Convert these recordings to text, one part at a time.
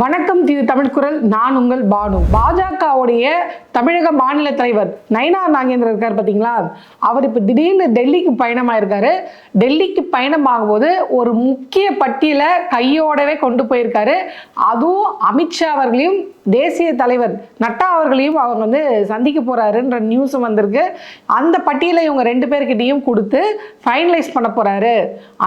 வணக்கம் இது தமிழ் குரல் நான் உங்கள் பானு. பாஜகவுடைய தமிழக மாநில தலைவர் நயனார் நாகேந்திரன் இருக்கார் பார்த்தீங்களா அவர் இப்போ திடீர்னு டெல்லிக்கு பயணமாயிருக்காரு. டெல்லிக்கு பயணமாகும்போது ஒரு முக்கிய பட்டியலை கையோடவே கொண்டு போயிருக்காரு. அதுவும் அமித்ஷா அவர்களையும் தேசிய தலைவர் நட்டா அவர்களையும் அவங்க வந்து சந்திக்க போகிறாருன்ற நியூஸும் வந்திருக்கு. அந்த பட்டியலை இவங்க ரெண்டு பேர்கிட்டையும் கொடுத்து ஃபைனலைஸ் பண்ண போகிறாரு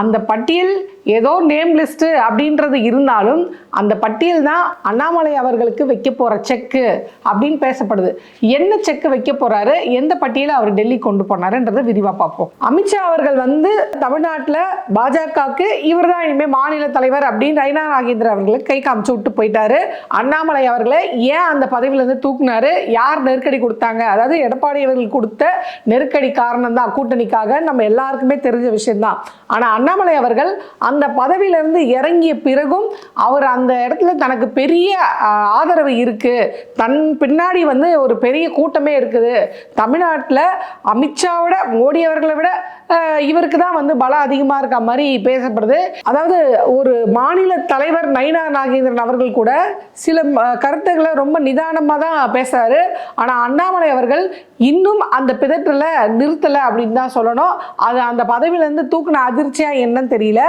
அந்த பட்டியல் ஏதோ நேம் லிஸ்ட்டு அப்படின்றது இருந்தாலும் அந்த பட்டியல் தான் அண்ணாமலை அவர்களுக்கு வைக்க போகிற செக்கு அப்படின்னு பேசப்படுது. என்ன செக்கு வைக்க போகிறாரு எந்த பட்டியலை அவர் டெல்லி கொண்டு போனாருன்றதை விரிவாக பார்ப்போம். அமித்ஷா அவர்கள் வந்து தமிழ்நாட்டில் பாஜகவுக்கு இவர் தான் இனிமேல் மாநில தலைவர் அப்படின்னு ரைனா நாகேந்திர அவர்களை கை காமிச்சு விட்டு போயிட்டாரு. அண்ணாமலை அவர்களை ஏன் அந்த பதவியிலேருந்து தூக்குனாரு? யார் நெருக்கடி கொடுத்தாங்க? அதாவது எடப்பாடி அவர்கள் கொடுத்த நெருக்கடி காரணம் தான் கூட்டணிக்காக நம்ம எல்லாருக்குமே தெரிஞ்ச விஷயம்தான். ஆனால் அண்ணாமலை அவர்கள் அந்த பதவியிலிருந்து இறங்கிய பிறகும் அவர் அந்த இடத்துல தனக்கு பெரிய ஆதரவு இருக்குது தன் பின்னாடி வந்து ஒரு பெரிய கூட்டமே இருக்குது. தமிழ்நாட்டில் அமித்ஷாவோட மோடி அவர்களை விட இவருக்கு தான் வந்து பலம் அதிகமாக இருக்க மாதிரி பேசப்படுது. அதாவது ஒரு மாநில தலைவர் நயினா நாகேந்திரன் அவர்கள் கூட சில கருத்துக்களை ரொம்ப நிதானமாக தான் பேசுறாரு. ஆனால் அண்ணாமலை அவர்கள் இன்னும் அந்த பிதற்றில் நிறுத்தலை அப்படின்னு தான் சொல்லணும். அது அந்த பதவியிலேருந்து தூக்குன அதிர்ச்சியாக என்னன்னு தெரியல.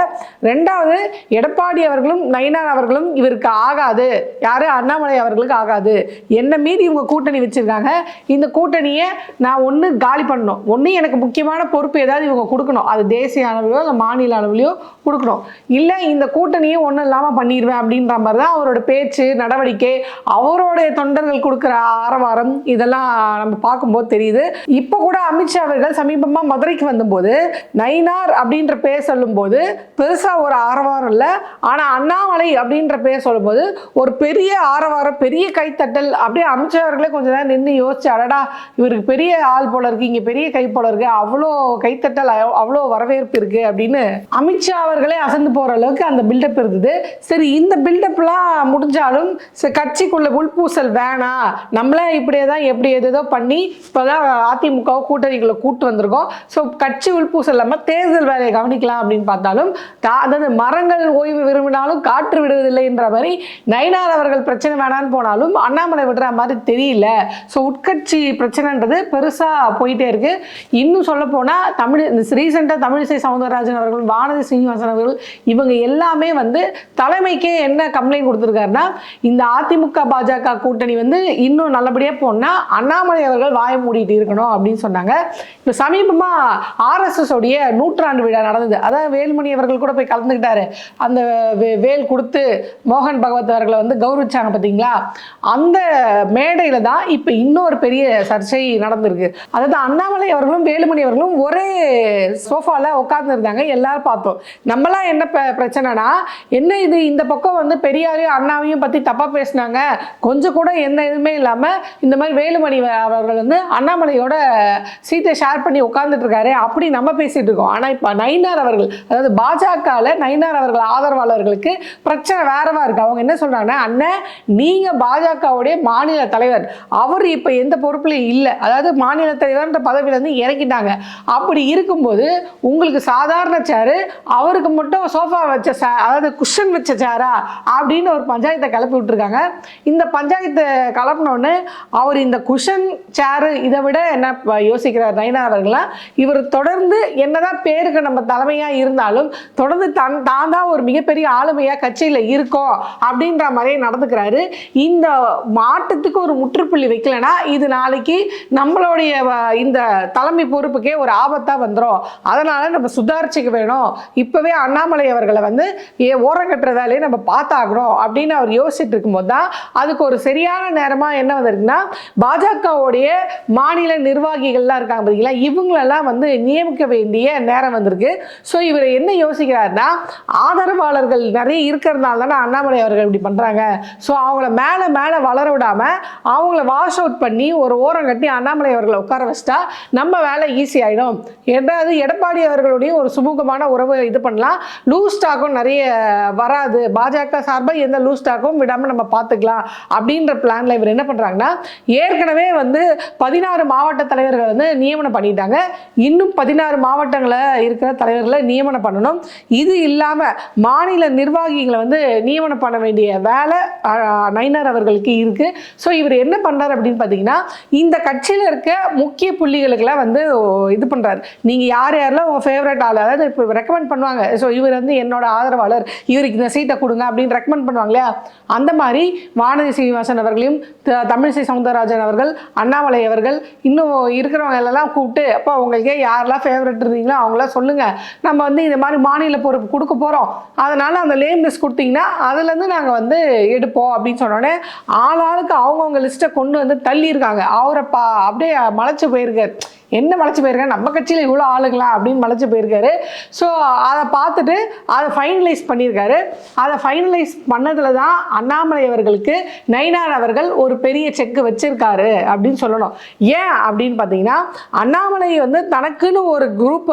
ரெண்டாவது எடப்பாடி அவர்களும் நயினார் அவர்களும் இவருக்கு ஆகாது. யாரும் அண்ணாமலை அவர்களுக்கு ஆகாது. என்ன மீறி இவங்க கூட்டணி வச்சுருக்காங்க? இந்த கூட்டணியை நான் ஒன்று காலி பண்ணணும். ஒன்று எனக்கு முக்கியமான பொறுப்பு ஏதாவது இவங்க கொடுக்கணும். அது தேசிய அளவிலோ இல்லை மாநில அளவிலையோ கொடுக்கணும். இல்லை இந்த கூட்டணியும் ஒன்றும் இல்லாமல் பண்ணிடுவேன் அப்படின்ற மாதிரி தான் அவரோட பேச்சு நடவடிக்கை அவருடைய தொண்டர்கள் கொடுக்குற ஆரவாரம் இதெல்லாம் நம்ம பார்க்கும்போது தெரியுது. இப்போ கூட அமித்ஷா அவர்கள் சமீபமாக மதுரைக்கு வந்தபோது நைனார் அப்படின்ற பேர் சொல்லும்போது பெருசாக ஒரு ஆரவாரம் இல்லை. ஆனால் அண்ணாமலை அப்படின்ற பேர் சொல்லும்போது ஒரு பெரிய ஆரவாரம் பெரிய கைத்தட்டல். அப்படியே அமித்ஷா அவர்களே கொஞ்ச நேரம் நின்று யோசிச்சு அடடா இவருக்கு பெரிய ஆள் போல இருக்கு இங்கே பெரிய கை போல இருக்கு அவ்வளோ கைத்தட்டல் கேட்டால் அவ்வளோ வரவேற்பு இருக்கு அப்படின்னு அமித்ஷா அவர்களே அசந்து போகிற அளவுக்கு அந்த பில்டப் இருந்தது. சரி இந்த பில்டப்லாம் முடிஞ்சாலும் கட்சிக்குள்ள உள்பூசல் வேணாம் நம்மளே இப்படியே தான் எப்படி ஏதோ பண்ணி இப்போதான் அதிமுக கூட்டணிகளை கூட்டு வந்திருக்கோம். ஸோ கட்சி உள்பூசல் இல்லாமல் தேர்தல் வேலையை கவனிக்கலாம் அப்படின்னு பார்த்தாலும் அதாவது மரங்கள் ஓய்வு விரும்பினாலும் காற்று விடுவதில்லைன்ற மாதிரி நயினார் அவர்கள் பிரச்சனை வேணான்னு போனாலும் அண்ணாமலை விடுற மாதிரி தெரியல. ஸோ உட்கட்சி பிரச்சனைன்றது பெருசாக போயிட்டே இருக்கு. இன்னும் சொல்ல போனால் தமிழ் இந்த ரீசெண்டாக தமிழிசை சவுந்தரராஜன் அவர்கள் வானதி சீனிவாசன் அவர்கள் இவங்க எல்லாமே வந்து தலைமைக்கே என்ன கம்ப்ளைண்ட் கொடுத்துருக்காருன்னா இந்த அதிமுக பாஜக கூட்டணி வந்து இன்னும் நல்லபடியாக போனால் அண்ணாமலை அவர்கள் வாய மூடிட்டு இருக்கணும் அப்படின்னு சொன்னாங்க. இப்போ சமீபமாக ஆர்எஸ்எஸ் உடைய நூற்றாண்டு விழா நடந்தது. அதான் வேல்மணி அவர்கள் கூட போய் கலந்துக்கிட்டாரு. அந்த வே- வேல் கொடுத்து மோகன் பகவத் அவர்களை வந்து கௌரவிச்சாங்க பார்த்தீங்களா அந்த மேடையில் தான் இப்போ இன்னொரு பெரிய சர்ச்சை நடந்திருக்கு. அதாவது அண்ணாமலை அவர்களும் வேலுமணி அவர்களும் ஒரே சோஃபாவில் உட்காந்துருந்தாங்க எல்லாரும் பார்த்தோம். நம்மளாம் என்ன ப- பிரச்சனைனா என்ன இது இந்த பக்கம் வந்து பெரியாரையும் அண்ணாவையும் பற்றி தப்பாக பேசினாங்க. கொஞ்சம் கூட எந்த இதுவுமே இல்லாமல் இந்த மாதிரி வேலுமணி அவர்கள் வந்து அண்ணாமலையோட சீட்டை ஷேர் பண்ணி உட்காந்துட்ருக்காரு இருக்காரு அப்படி நம்ம பேசிட்டு இருக்கோம். ஆனால் இப்போ நயினார் அவர்கள் அதாவது பாஜகவில் நயினார் அவர்கள் ஆதரவாளர்களுக்கு பிரச்சனை வேறவா இருக்கு. அவங்க என்ன சொல்றாங்கன்னா அண்ணன் நீங்க பாஜகவுடைய மாநில தலைவர். அவர் இப்போ எந்த பொறுப்புலையும் இல்லை. அதாவது மாநில தலைவர்ன்ற பதவியிலேருந்து இறக்கிட்டாங்க அப்படி இருக்கும்போது உங்களுக்கு சாதாரண சேரு அவருக்கு மட்டும் சோஃபா வச்ச சே- அதாவது குஷன் வச்ச சேரா அப்படின்னு ஒரு பஞ்சாயத்தை கிளப்பி விட்டுருக்காங்க. இந்த பஞ்சாயத்தை கிளப்பினோடனே அவர் இந்த குஷன் சேரு இதை விட என்ன ப- யோசிக்கிறார் நயினா அவர்களா? இவர் தொடர்ந்து என்னதான் பேருக்கு நம்ம தலைமையாக இருந்தாலும் தொடர்ந்து தன் தான் தான் ஒரு மிகப்பெரிய ஆளுமையாக கட்சியில் இருக்கோம் அப்படின்ற மாதிரியே நடந்துக்கிறாரு. இந்த மாற்றத்துக்கு ஒரு முற்றுப்புள்ளி வைக்கலைன்னா இது நாளைக்கு நம்மளுடைய இந்த தலைமை பொறுப்புக்கே ஒரு ஆபத்தாக வந்து வந்துடும் அதனால் நம்ம சுதாரிச்சுக்க வேணும். இப்போவே அண்ணாமலை அவர்களை வந்து ஏ ஓரம் கட்டுற வேலையை நம்ம பார்த்தாகணும். அப்படின்னு அவர் யோசிச்சுட்டு இருக்கும்போது தான் அதுக்கு ஒரு சரியான நேரமா என்ன வந்திருக்குன்னா பாஜகவுடைய மாநில நிர்வாகிகள்லாம் இருக்காங்க பார்த்தீங்களா இவங்களெல்லாம் வந்து நியமிக்க வேண்டிய நேரம் வந்திருக்கு. ஸோ இவர் என்ன யோசிக்கிறாருன்னா ஆதரவாளர்கள் நிறைய இருக்கிறதுனால தானே அண்ணாமலை அவர்கள் இப்படி பண்ணுறாங்க ஸோ அவங்கள மேலே மேலே வளர விடாம அவங்கள வாஷ் அவுட் பண்ணி ஒரு ஓரம் கட்டி அண்ணாமலை அவர்களை உட்கார வச்சிட்டா நம்ம வேலை ஈஸி ஆகிடும் எதாவது எடப்பாடி அவர்களுடைய ஒரு சுமூகமான உறவு இது பண்ணலாம். லூஸ் ஸ்டாக்கும் நிறைய வராது. பாஜக சார்பாக எந்த லூஸ் ஸ்டாக்கும் விடாமல் நம்ம பார்த்துக்கலாம் அப்படின்ற பிளானில் இவர் என்ன பண்ணுறாங்கன்னா ஏற்கனவே வந்து பதினாறு மாவட்ட தலைவர்கள் வந்து நியமனம் பண்ணிட்டாங்க. இன்னும் பதினாறு மாவட்டங்களில் இருக்கிற தலைவர்களை நியமனம் பண்ணணும். இது இல்லாமல் மாநில நிர்வாகிகளை வந்து நியமனம் பண்ண வேண்டிய வேலை அஹ், நயினார் அவர்களுக்கு இருக்குது ஸோ இவர் என்ன பண்ணுறாரு அப்படின்னு பார்த்தீங்கன்னா இந்த கட்சியில் இருக்க முக்கிய புள்ளிகளுக்கெல்லாம் வந்து இது பண்ணுறாரு நீங்கள் யார் யாரெல்லாம் உங்கள் ஃபேவரட் ஆள்? அதாவது இப்போ ரெக்கமெண்ட் பண்ணுவாங்க. ஸோ இவர் வந்து என்னோட ஆதரவாளர். இவருக்கு இந்த சீட்டை கொடுங்க அப்படின்னு ரெக்கமெண்ட் பண்ணுவாங்க இல்லையா? அந்த மாதிரி வானதி சீனிவாசன் அவர்களையும் தமிழிசை சவுந்தரராஜன் அவர்கள் அண்ணாமலை அவர்கள் இன்னும் இருக்கிறவங்க எல்லாம் கூப்பிட்டு அப்போ உங்களுக்கு யாரெல்லாம் ஃபேவரட் இருந்தீங்களோ அவங்களாம் சொல்லுங்கள் நம்ம வந்து இந்த மாதிரி மாநில பொறுப்பு கொடுக்க போகிறோம் அதனால் அந்த லேம் லிஸ்ட் கொடுத்தீங்கன்னா அதுலேருந்து நாங்கள் வந்து எடுப்போம் அப்படின்னு சொன்னோடனே ஆளாளுக்கு அவங்கவுங்க லிஸ்ட்டை கொண்டு வந்து தள்ளியிருக்காங்க. அவரை பா அப்படியே மலைச்சு போயிருக்காரு. என்ன மலைச்சு போயிருக்காரு? நம்ம கட்சியில் இவ்வளோ ஆளுங்களா அப்படின்னு மலைச்சு போயிருக்காரு. ஸோ அதை பார்த்துட்டு அதை ஃபைனலைஸ் பண்ணியிருக்காரு. அதை ஃபைனலைஸ் பண்ணதில் தான் அண்ணாமலை அவர்களுக்கு நயினார் அவர்கள் ஒரு பெரிய செக்கு வச்சிருக்காரு அப்படின்னு சொல்லணும். ஏன் அப்படின்னு பார்த்தீங்கன்னா அண்ணாமலை வந்து தனக்குன்னு ஒரு குரூப்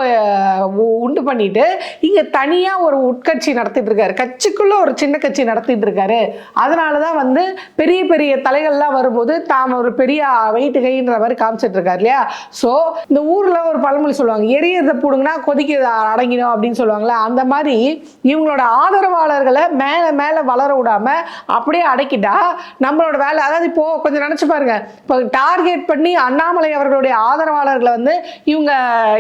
உண்டு பண்ணிட்டு இங்கே தனியாக ஒரு உட்கட்சி நடத்திட்டு இருக்காரு கட்சிக்குள்ளே ஒரு சின்ன கட்சி நடத்திட்டு இருக்காரு அதனால தான் வந்து பெரிய பெரிய தலைகள்லாம் வரும்போது தாம் ஒரு பெரிய வெயிட்டு கைன்ற மாதிரி காமிச்சிட்டு இருக்காரு இல்லையா? ஸோ இந்த ஊரில் ஒரு பழமொழி சொல்லுவாங்க எரியறத போடுங்கன்னா கொதிக்கிறத அடங்கிடும் அப்படின்னு சொல்லுவாங்களே அந்த மாதிரி இவங்களோட ஆதரவாளர்களை மேலே மேலே வளர விடாமல் அப்படியே அடக்கிட்டா நம்மளோட வேலை அதாவது இப்போது கொஞ்சம் நினச்சி பாருங்க இப்போ டார்கெட் பண்ணி அண்ணாமலை அவர்களுடைய ஆதரவாளர்களை வந்து இவங்க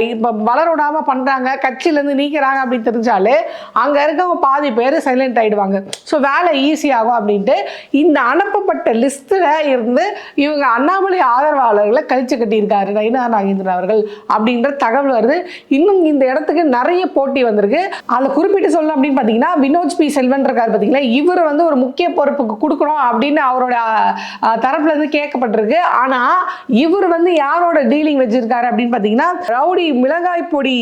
இப்போ வளர விடாமல் பண்ணுறாங்க கட்சியிலேருந்து நீக்கிறாங்க அப்படின்னு தெரிஞ்சாலே அங்கே இருக்கவங்க பாதி பேர் சைலண்ட் ஆகிடுவாங்க ஸோ வேலை ஈஸியாகும் அப்படின்ட்டு இந்த அனுப்பப்பட்ட லிஸ்ட்டில் இருந்து இவங்க அண்ணாமலை ஆதரவாளர்களை கழிச்சு கட்டியிருக்காரு நயினா நாகேந்திரன் அவர்கள் அப்படின்ற தகவல் வருது. இன்னும் இந்த இடத்துக்கு நிறைய போட்டி வந்திருக்கு. அதில் குறிப்பிட்டு சொல்லணும் அப்படின்னு பார்த்தீங்கன்னா வினோஜ் பி. செல்வன் இருக்கார் பார்த்தீங்களா இவர் வந்து ஒரு முக்கிய பொறுப்புக்கு கொடுக்கணும் அப்படின்னு அவரோட அஹ், தரப்புல இருந்து கேட்கப்பட்டிருக்கு. ஆனால் இவர் வந்து யாரோட டீலிங் வச்சிருக்காரு அப்படின்னு பார்த்தீங்கன்னா ரவுடி மிளகாய் பொடி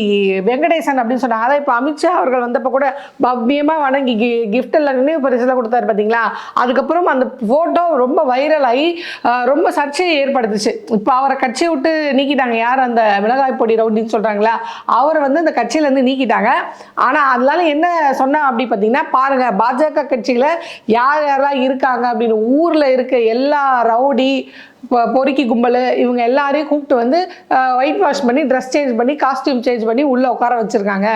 வெங்கடேசன் அப்படின்னு சொன்னாங்க. அதான் இப்போ அமித்ஷா அவர்கள் வந்தப்போ கூட பவ்யமாக வணங்கி கிஃப்ட் எல்லாம் நினைவு பரிசுலாம் கொடுத்தாரு பார்த்தீங்களா அதுக்கப்புறம் அந்த ஃபோட்டோ ரொம்ப வைரல் ஆகி ரொம்ப சர்ச்சையை ஏற்படுத்துச்சு. இப்போ அவரை கட்சியை விட்டு நீக்கிட்டாங்க. யார் அந்த மிளகாய் பொடி ரவுடின்னு சொல்கிறாங்களா அவரை வந்து அந்த கட்சியிலேருந்து நீக்கிட்டாங்க. ஆனால் அதனால என்ன சொன்னால் அப்படி பார்த்தீங்கன்னா பாருங்கள் பாஜக கட்சியில் யார் யாரெல்லாம் இருக்காங்க அப்படின்னு ஊரில் இருக்க எல்லா ரவுடி பொறுக்கி கும்பல் இவங்க எல்லாரையும் கூப்பிட்டு வந்து ஒயிட் வாஷ் பண்ணி ட்ரெஸ் சேஞ்ச் பண்ணி காஸ்டியூம் சேஞ்ச் பண்ணி உள்ளே உட்கார வச்சுருக்காங்க.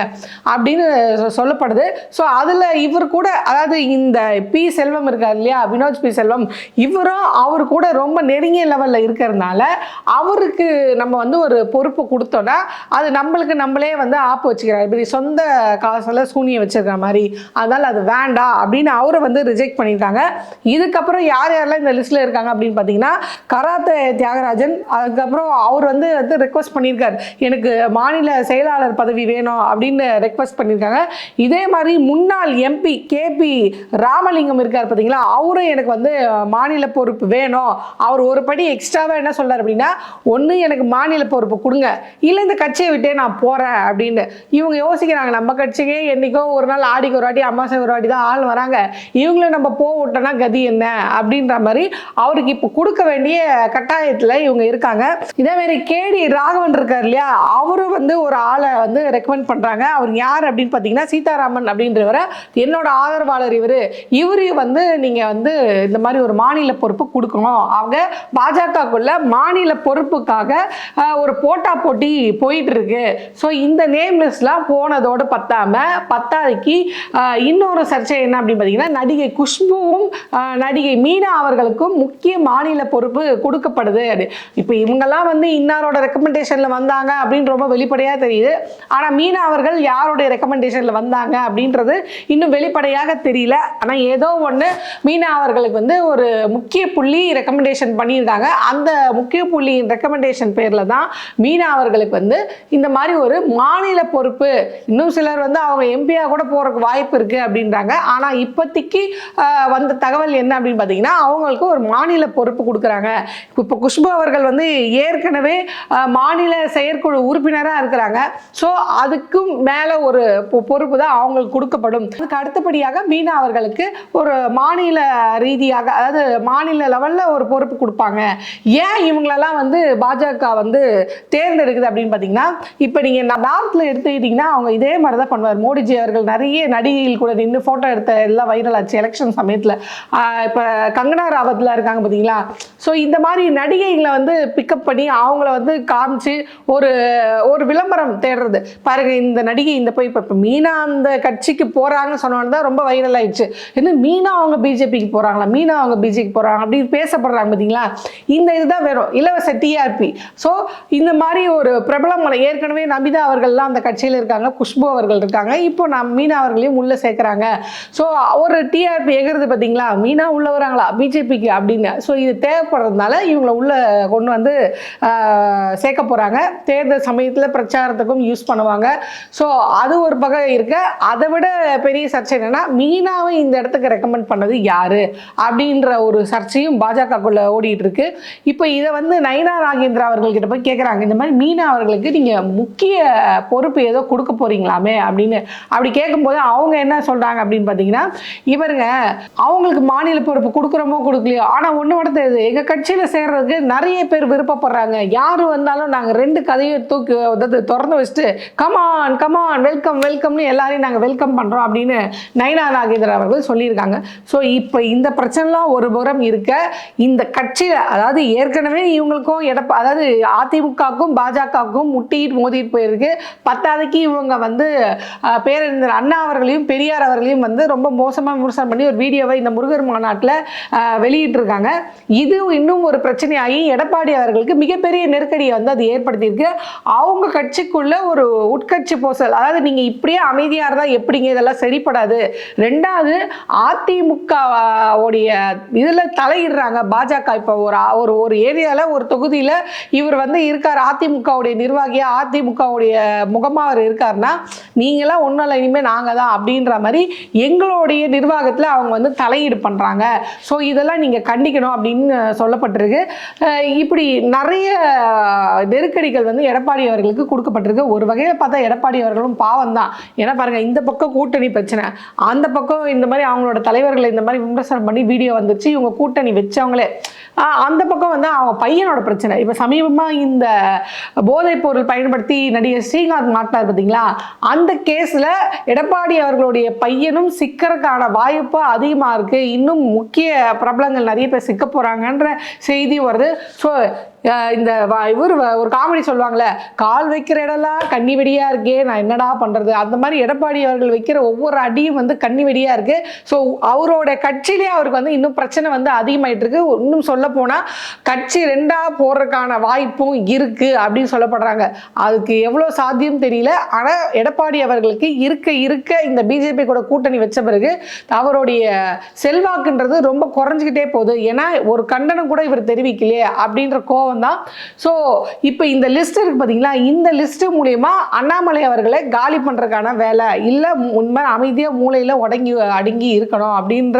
அப்படின்னு சொ- சொல்லப்படுது. ஸோ அதில் இவர் கூட அதாவது இந்த பி செல்வம் இருக்கார் இல்லையா வினோத் பி செல்வம் இவரும் அவர் கூட ரொம்ப நெருங்கிய லெவலில் இருக்கிறதுனால அவருக்கு நம்ம வந்து ஒரு பொறுப்பு கொடுத்தோன்னா அது நம்மளுக்கு நம்மளே வந்து ஆப்பு வச்சுக்கிறார். இப்படி சொந்த காசில் சூனியை வச்சிருக்கிற மாதிரி அதனால் அது வேண்டாம் அப்படின்னு அவரை வந்து ரிஜெக்ட் பண்ணியிருக்காங்க. இதுக்கப்புறம் யார் யாரெல்லாம் இந்த லிஸ்ட்டில் இருக்காங்க அப்படின்னு பார்த்தீங்கன்னா கராத்தே தியாகராஜன் அதுக்கப்புறம் அவர் வந்து வந்து ரெக்வஸ்ட் பண்ணியிருக்கார். எனக்கு மாநில செயலாளர் பதவி வேணும் அப்படின்னு ரெக்வஸ்ட் பண்ணியிருக்காங்க. இதே மாதிரி முன்னாள் எம்பி கேபி ராமலிங்கம் இருக்கார் பார்த்தீங்களா? அவரும் எனக்கு வந்து மாநில பொறுப்பு வேணும். அவர் ஒரு படி எக்ஸ்ட்ராவாக என்ன சொல்கிறார் அப்படின்னா ஒன்று எனக்கு மாநில பொறுப்பு கொடுங்க. இல்லை இந்த கட்சியை விட்டே நான் போகிறேன் அப்படின்னு. இவங்க யோசிக்கிறாங்க நம்ம கட்சிக்கே என்னைக்கோ ஒரு நாள் ஆடிக்கு ஒரு வாட்டி அமாவாசை ஒரு வாட்டி தான் ஆள் வராங்க. இவங்களும் நம்ம போ விட்டோம்னா கதி என்ன? அப்படின்ற மாதிரி அவருக்கு இப்போ கொடுக்க வேண்டிய கட்டாயத்தில் இவங்க இருக்காங்க. இதே மாதிரி கேடி ராகவன் இருக்கார் இல்லையா? அவரும் வந்து ஒரு ஆளை வந்து ரெக்கமெண்ட் பண்ணுறாங்க அவர் யார் அப்படின்னு பார்த்தீங்கன்னா சீதாராமன் அப்படின்றவரை. என்னோட ஆதரவாளர் இவர். இவரு வந்து நீங்கள் வந்து இந்த மாதிரி ஒரு மாநில பொறுப்பு கொடுக்கணும். அவங்க பாஜகக்குள்ள மாநில பொறுப்புக்காக ஒரு போட்டா போட்டி போயிட்டு இருக்கு. ஸோ இந்த நேம் லிஸ்ட்லாம் போனதோடு பத்தாம பத்தாதைக்கு இன்னொரு சர்ச்சை என்ன அப்படின்னு பார்த்தீங்கன்னா நடிகை குஷ்புவும் நடிகை மீனா அவர்களுக்கும் முக்கிய மாநில பொறுப்பு கொடுக்கப்படுது. அது இப்போ இவங்கெல்லாம் வந்து இன்னாரோட ரெக்கமெண்டேஷனில் வந்தாங்க அப்படின்னு ரொம்ப வெளிப்படையாக தெரியுது. ஆனால் மீனா அவர்கள் யாருடைய ரெக்கமெண்டேஷனில் வந்தாங்க அப்படின்றது இன்னும் வெளிப்படையாக தெரியல. ஆனால் ஏதோ ஒன்று மீனா அவர்களுக்கு வந்து ஒரு முக்கிய புள்ளி ரெக்கமெண்டேஷன் பண்ணியிருக்காங்க. அந்த முக்கிய புள்ளியின் ரெக்கமெண்டேஷன் பேரில் தான் மீனா அவர்களுக்கு வந்து இந்த மாதிரி ஒரு மாநில பொறுப்பு. இன்னும் சிலர் வந்து அவங்க எம்பியாக கூட போகிறதுக்கு வாய்ப்பு இருக்குது அப்படின்றாங்க. ஆனால் இப்போதைக்கு வந்த தகவல் என்ன அப்படின்னு பார்த்தீங்கன்னா அவங்களுக்கு ஒரு மாநில பொறுப்பு கொடுக்குறாங்க. இப்போ குஷ்பு அவர்கள் வந்து ஏற்கனவே மாநில செயற்குழு உறுப்பினராக இருக்கிறாங்க. ஸோ அதுக்கும் மேலே ஒரு பொ- பொறுப்பு தான் அவங்களுக்கு கொடுக்கப்படும். அதுக்கு அடுத்தபடியாக மீனா அவர்களுக்கு ஒரு மாநில ரீதியாக அதாவது மாநில லெவலில் ஒரு பொறுப்பு கொடுப்பாங்க. ஏன் இவங்களெல்லாம் வந்து பாஜக வந்து தேர்ந்தெடுக்குது அப்படின்னு பார்த்தீங்கன்னா இப்போ நீங்கள் நார்த்தில் எடுத்துக்கிட்டிங்கன்னா அவங்க இதே மாதிரி தான் பண்ணுவார். மோடிஜி அவர்கள் நிறைய நடிகைகள் கூட நின்று ஃபோட்டோ எடுத்த எல்லாம் வைரல் ஆச்சு எலெக்ஷன் சமயத்தில். இப்போ கங்கனா ராவத்தில் இருக்காங்க பார்த்தீங்களா ஸோ இந்த மாதிரி நடிகைகளை வந்து பிக்கப் பண்ணி அவங்கள வந்து காமிச்சு ஒரு ஒரு விளம்பரம் தேடுறது. பாருங்க இந்த நடிகை இந்த போய் இப்போ இப்போ மீனா அந்த கட்சிக்கு போகிறாங்கன்னு சொன்னோன்னு தான் ரொம்ப வைரல் ஆயிடுச்சு. என்ன மீனா அவங்க பிஜேபிக்கு போகிறாங்களா மீனா அவங்க பிஜேபிக்கு போகிறாங்க அப்படின்னு பேசப்படுறாங்க பார்த்தீங்களா இந்த இதுதான் வேணும் இலவச டிஆர்பி ஸோ இந்த மாதிரி ஒரு பிரபலமான ஏற்கனவே நமிதா அவர்கள்லாம் அந்த கட்சியில் இருக்காங்க குஷ்பு அவர்கள் இருக்காங்க. இப்போ நான் மீனா அவர்களையும் உள்ளே சேர்க்குறாங்க. ஸோ ஒரு டிஆர்பி எகிறது பார்த்தீங்களா மீனா உள்ள வராங்களா? பிஜேபிக்கு அப்படின்னு. ஸோ இது தேவைப்படுறதுனால இவங்களை உள்ளே கொண்டு வந்து சேர்க்க போகிறாங்க தேர்தல் சமயத்தில் பிரச்சாரத்துக்கும் யூஸ் பண்ணுவாங்க. ஸோ அது ஒரு பக்கம் இருக்க. அதை விட பெரிய சர்ச்சை என்னென்னா மீனாவை இந்த இடத்துக்கு ரெக்கமெண்ட் பண்ணது யார்? அப்படின்ற ஒரு சர்ச்சையும் பாஜகக்குள்ளே ஓடிட்டு இருக்கு. இப்போ இதை வந்து நயனா ராகேந்திரா அவர்கள்கிட்ட போய் கேட்குறாங்க இந்த மாதிரி மீனா அவர்களுக்கு நீங்கள் முக்கிய பொறுப்பு ஏதோ கொடுக்க போகிறீங்களாமே அப்படின்னு அப்படி கேட்கும்போது அவங்க என்ன சொல்கிறாங்க அப்படின்னு பார்த்தீங்கன்னா இவருங்க அவங்களுக்கு மாநில பொறுப்பு கொடுக்குறோமோ கொடுக்கலையோ ஆனால் ஒன்று மட்டும் எங்கள் எங்கள் கட்சியில் சேர்றதுக்கு நிறைய பேர் விருப்பப்படுறாங்க. யார் வந்தாலும் நாங்கள் ரெண்டு கதையும் தூக்கி அதாவது திறந்து வச்சுட்டு கமான் கமான் வெல்கம் வெல்கம்னு எல்லாரையும் நாங்கள் வெல்கம் பண்ணுறோம் அப்படின்னு நயனா நாகேந்திரன் அவர்கள் சொல்லியிருக்காங்க. ஸோ இப்போ இந்த பிரச்சனைலாம் ஒரு புறம் இருக்க இந்த கட்சியில் அதாவது ஏற்கனவே இவங்களுக்கும் எடப்பா அதாவது அதிமுகவுக்கும் பாஜகவுக்கும் முட்டிட்டு மோதிட்டு போயிருக்கு. பத்தாவதுக்கு இவங்க வந்து பேரறிஞர் அண்ணா அவர்களையும் பெரியார் அவர்களையும் வந்து ரொம்ப மோசமாக விமர்சனம் பண்ணி ஒரு வீடியோவை இந்த முருகர் மாநாட்டில் வெளியிட்டிருக்காங்க. இது இன்னும் ஒரு பிரச்சனையாகி எடப்பாடி அவர்களுக்கு மிகப்பெரிய நெருக்கடியை வந்து அது ஏற்படுத்தியிருக்கு. அவங்க கட்சிக்குள்ள ஒரு உட்கட்சி போசல் அதாவது நீங்க இப்படியே அமைதியாக இருந்தால் எப்படிங்க இதெல்லாம் சரிப்படாது? ரெண்டாவது அதிமுகவுடைய இதில் தலையிடுறாங்க. பாஜக இப்போ ஒரு ஒரு ஒரு ஏரியாவில் ஒரு தொகுதியில் இவர் வந்து இருக்கார். அதிமுகவுடைய நிர்வாகியாக அதிமுகவுடைய முகமாக அவர் இருக்காருன்னா நீங்களாம் ஒன்றும் இல்லை இனிமேல் நாங்கள் தான் அப்படின்ற மாதிரி எங்களுடைய நிர்வாகத்தில் அவங்க வந்து தலையீடு பண்ணுறாங்க ஸோ இதெல்லாம் நீங்கள் கண்டிக்கணும் அப்படின்னு சொல்லப்பட்டு கொடுக்கப்பட்டிருக்கு. இப்படி நிறைய நெருக்கடிகள் வந்து எடப்பாடி அவர்களுக்கு கொடுக்கப்பட்டிருக்கு. ஒரு வகையில் பார்த்தா எடப்பாடி அவர்களும் பாவம் தான் ஏன்னா பாருங்கள் இந்த பக்கம் கூட்டணி பிரச்சனை அந்த பக்கம் இந்த மாதிரி அவங்களோட தலைவர்களை இந்த மாதிரி விமர்சனம் பண்ணி வீடியோ வந்துச்சு இவங்க கூட்டணி வச்சவங்களே. அந்த பக்கம் வந்து அவங்க பையனோட பிரச்சனை. இப்போ சமீபமாக இந்த போதைப் பொருள் பயன்படுத்தி நடிகர் ஸ்ரீகாந்த் மாட்டினார் பார்த்தீங்களா? அந்த கேஸில் எடப்பாடி அவர்களுடைய பையனும் சிக்கறதுக்கான வாய்ப்பு அதிகமாக இருக்குது இன்னும் முக்கிய பிரபலங்கள் நிறைய பேர் சிக்க போகிறாங்கன்ற செய்தி வருது. ஸோ இந்த இவர் வ- ஒரு காமெடி சொல்லுவாங்களே கால் வைக்கிற இடம்லாம் கண்ணி வெடியாக இருக்கே நான் என்னடா பண்ணுறது அந்த மாதிரி எடப்பாடி அவர்கள் வைக்கிற ஒவ்வொரு அடியும் வந்து கண்ணி வெடியாக இருக்குது ஸோ அவரோட கட்சியிலே அவருக்கு வந்து இன்னும் பிரச்சனை வந்து அதிகமாயிட்டு இருக்கு. இன்னும் சொல்ல போனால் கட்சி ரெண்டாக போடுறதுக்கான வாய்ப்பும் இருக்குது அப்படின்னு சொல்லப்படுறாங்க. அதுக்கு எவ்வளோ சாத்தியம் தெரியல. ஆனால் எடப்பாடி அவர்களுக்கு இருக்க இருக்க இந்த பிஜேபி கூட கூட்டணி வச்ச பிறகு அவருடைய செல்வாக்குன்றது ரொம்ப குறைஞ்சிக்கிட்டே போகுது. ஏன்னா ஒரு கண்டனம் கூட இவர் தெரிவிக்கலையே அப்படின்ற கோவம் தான் ஸோ இப்போ இந்த லிஸ்ட் இருக்கு பார்த்தீங்களா இந்த லிஸ்ட்டு மூலயமா அண்ணாமலை அவர்களை காலி பண்ணுறதுக்கான வேலை இல்லை உண்மை அமைதியாக மூலையில் உடங்கி அடங்கி இருக்கணும் அப்படின்ற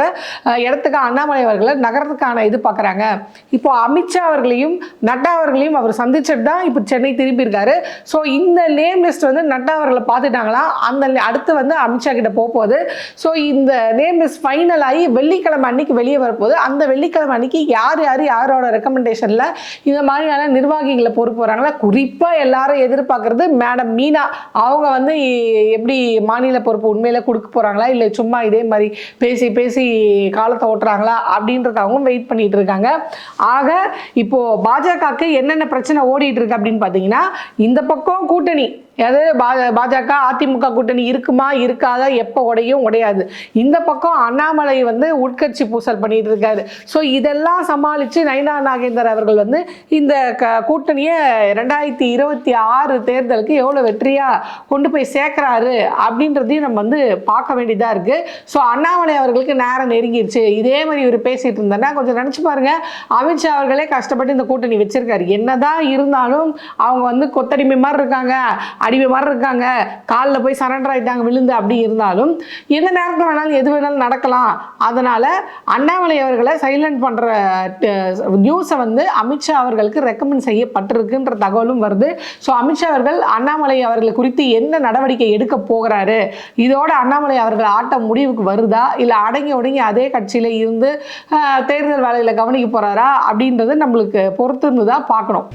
இடத்துக்கு அண்ணாமலை அவர்களை நகரத்துக்கான இது பார்க்குறாங்க இப்போ அமித்ஷா அவர்களையும் நட்டா அவர்களையும் அவர் சந்திச்சுட்டு தான் இப்போ சென்னை திரும்பியிருக்காரு ஸோ இந்த நேம் லிஸ்ட் வந்து நட்டா அவர்களை பார்த்துட்டாங்களா? அந்த அடுத்து வந்து அமித்ஷா கிட்ட போகுது. ஸோ இந்த நேம் லிஸ்ட் ஃபைனல் ஆகி வெள்ளிக்கிழமை அன்னைக்கு வெளியே வரப்போகுது. அந்த வெள்ளிக்கிழமை அன்னைக்கு யார் யார் யாரோட ரெக்கமெண்டேஷனில் இந்த மாதிரியான நிர்வாகிகளை பொறுப்பு வராங்களா? குறிப்பாக எல்லாரும் எதிர்பார்க்கறது மேடம் மீனா. அவங்க வந்து எப்படி மாநில பொறுப்பு உண்மையில கொடுக்க போகிறாங்களா இல்லை சும்மா இதே மாதிரி பேசி பேசி காலத்தை ஓட்டுறாங்களா? அப்படின்றதாகவும் வெயிட் பண்ணிட்டு இருக்காங்க. ஆக இப்போ பாஜகவுக்கு என்னென்ன பிரச்சனை ஓடிட்டு இருக்கு அப்படின்னு பார்த்தீங்கன்னா இந்த பக்கம் கூட்டணி அது பா- பாஜக அதிமுக கூட்டணி இருக்குமா இருக்காதா எப்போ உடையும் உடையாது. இந்த பக்கம் அண்ணாமலை வந்து உட்கட்சி பூசல் பண்ணிட்டு இருக்காரு. ஸோ இதெல்லாம் சமாளித்து நயனா நாகேந்தர் அவர்கள் வந்து இந்த க கூட்டணியை ரெண்டாயிரத்தி இருபத்தி ஆறு தேர்தலுக்கு எவ்வளோ வெற்றியாக கொண்டு போய் சேர்க்குறாரு அப்படின்றதையும் நம்ம வந்து பார்க்க வேண்டியதாக இருக்குது ஸோ அண்ணாமலை அவர்களுக்கு நேரம் நெருங்கிருச்சு. இதே மாதிரி இவர் பேசிகிட்டு இருந்தேன்னா கொஞ்சம் நினச்சி பாருங்க. அமித்ஷா அவர்களே கஷ்டப்பட்டு இந்த கூட்டணி வச்சிருக்காரு. என்னதான் இருந்தாலும் அவங்க வந்து கொத்தடிமை மாதிரி இருக்காங்க. அடிமை மாதிரி இருக்காங்க. காலில் போய் சரண்டர் ஆகிட்டாங்க விழுந்து அப்படி இருந்தாலும் எந்த நேரத்தில் வேணாலும் எது வேணாலும் நடக்கலாம். அதனால் அண்ணாமலை அவர்களை சைலண்ட் பண்ணுற நியூஸை வந்து அமித்ஷா அவர்களுக்கு ரெக்கமெண்ட் செய்யப்பட்டிருக்குன்ற தகவலும் வருது. ஸோ அமித்ஷா அவர்கள் அண்ணாமலை அவர்கள் குறித்து என்ன நடவடிக்கை எடுக்க போகிறாரு? இதோட அண்ணாமலை அவர்கள் ஆட்டம் முடிவுக்கு வருதா? இல்லை அடங்கி ஒடுங்கி அதே கட்சியில் இருந்து தேர்தல் வேலையில் கவனிக்க போகிறாரா அப்படின்றது நம்மளுக்கு பொறுத்து தான் பார்க்கணும்.